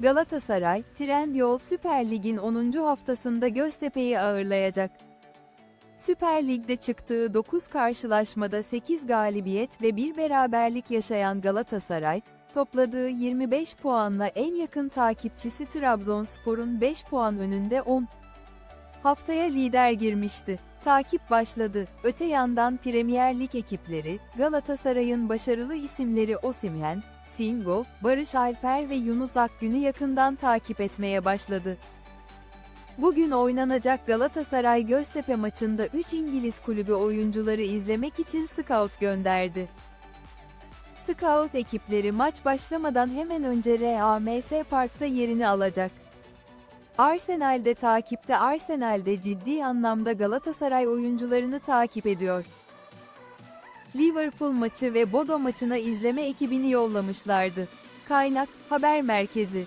Galatasaray, Trendyol Süper Lig'in 10. haftasında Göztepe'yi ağırlayacak. Süper Lig'de çıktığı 9 karşılaşmada 8 galibiyet ve 1 beraberlik yaşayan Galatasaray, topladığı 25 puanla en yakın takipçisi Trabzonspor'un 5 puan önünde 10. Haftaya lider girmişti. Takip başladı. Öte yandan Premier Lig ekipleri, Galatasaray'ın başarılı isimleri Osimhen, Singo, Barış Alper ve Yunus Akgün'ü yakından takip etmeye başladı. Bugün oynanacak Galatasaray Göztepe maçında 3 İngiliz kulübü oyuncuları izlemek için scout gönderdi. Scout ekipleri maç başlamadan hemen önce RAMS Park'ta yerini alacak. Arsenal'de takipte Arsenal'de ciddi anlamda Galatasaray oyuncularını takip ediyor. Liverpool maçı ve Bodo maçına izleme ekibini yollamışlardı. Kaynak, haber merkezi.